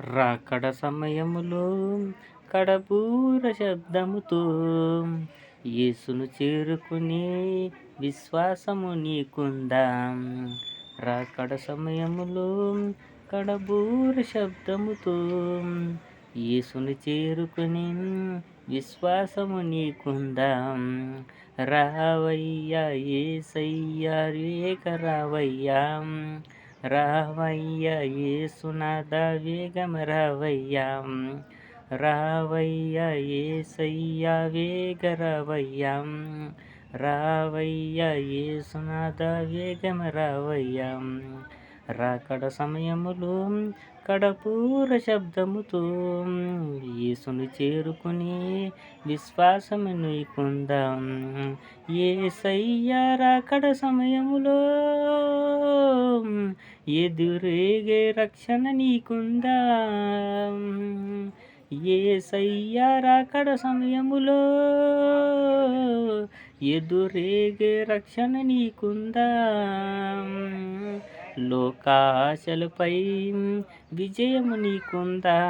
రాకడ సమయములో కడబూర శబ్దముతో యేసును చేరుకునే విశ్వాసము నీకుందా? రాకడ సమయములో కడబూర శబ్దముతో యేసును చేరుకుని విశ్వాసము నీకుందా? రావయ్యా ఏసయ్యా రేఖ రావయ్యా రావయ్య ఏసునాథ వేగం రావయ్యా. రావయ్య ఏసయ్యా వేగ రావయ్యా. రావయ్య ఏసునాథ వేగం రావయ్యా. రాకడ సమయములో కడపూర శబ్దముతో యేసును చేరుకుని విశ్వాసము నీకుందాం ఏసయ్యా రాకడ సమయములో ఎదురేగే రక్షణ నీకుందా. ఏసయ్యా రాకడ సమయములో ఎదురేగే రక్షణ నీకుందా. లోకాశలపై విజయము నీకుందా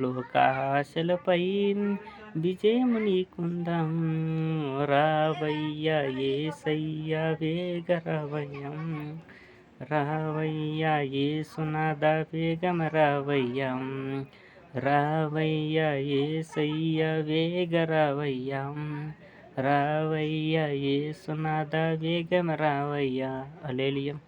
లోకాశలపై విజయము నీకుందాం. రావయ్యా ఏసయ్యా వేగ రావయ్యం. రావయ్యా ఏసునాద వేగం రావయ్యా. రావయ్యా ఏసయ్యా వేగ రావయ్యా. రావయ్యా ఏసునాద వేగం రావయ్యా. అలేలియం